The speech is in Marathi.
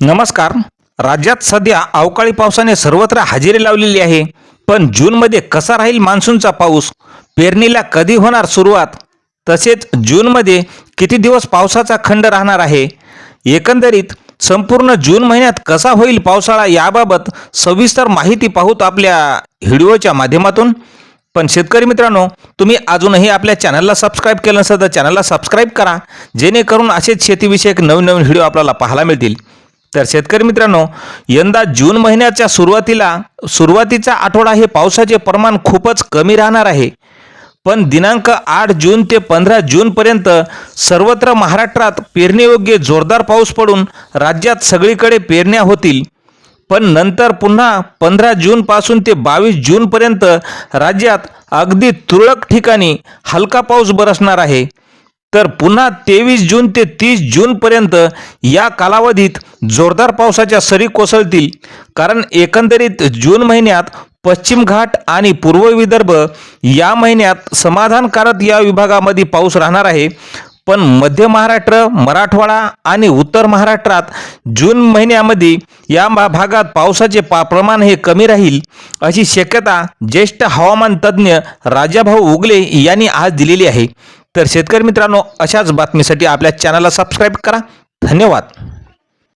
नमस्कार. राज्यात सध्या अवकाळी पावसाने सर्वत्र हजेरी लावलेली आहे. पण जूनमध्ये कसा राहील मान्सूनचा पाऊस? पेरणीला कधी होणार सुरुवात? तसेच जूनमध्ये किती दिवस पावसाचा खंड राहणार आहे? एकंदरीत संपूर्ण जून महिन्यात कसा होईल पावसाळा याबाबत सविस्तर माहिती पाहूत आपल्या व्हिडिओच्या माध्यमातून. पण शेतकरी मित्रांनो तुम्ही अजूनही आपल्या चॅनलला सबस्क्राईब केलं नसेल तर चॅनलला सबस्क्राईब करा. जेणेकरून असेच शेतीविषयक नवीन नवीन व्हिडिओ आपल्याला पाहायला मिळतील. तर शेतकरी मित्रांनो यंदा जून महिन्याच्या सुरुवातीला सुरुवातीचा आठवडा हे पावसाचे प्रमाण खूपच कमी राहणार आहे. पण दिनांक आठ जून ते पंधरा जूनपर्यंत सर्वत्र महाराष्ट्रात पेरणीयोग्य जोरदार पाऊस पडून राज्यात सगळीकडे पेरण्या होतील. पण नंतर पुन्हा पंधरा जूनपासून ते बावीस जूनपर्यंत राज्यात अगदी तुरळक ठिकाणी हलका पाऊस बरसणार आहे. तर पुन्हा तेवीस जून ते तीस जूनपर्यंत या कालावधीत जोरदार पावसाच्या सरी कोसळतील. कारण एकंदरीत जून महिन्यात पश्चिम घाट आणि पूर्व विदर्भ या महिन्यात समाधानकारक या विभागामध्ये पाऊस राहणार आहे. पण मध्य महाराष्ट्र मराठवाडा आणि उत्तर महाराष्ट्रात जून महिन्यामध्ये या भागात पावसाचे पा प्रमाण हे कमी राहील अशी शक्यता ज्येष्ठ हवामान तज्ज्ञ राजाभाऊ उगले यांनी आज दिलेली आहे. तर शेतकरी मित्रांनो अशाच बातमीसाठी आपल्या चॅनलला सबस्क्राईब करा. धन्यवाद.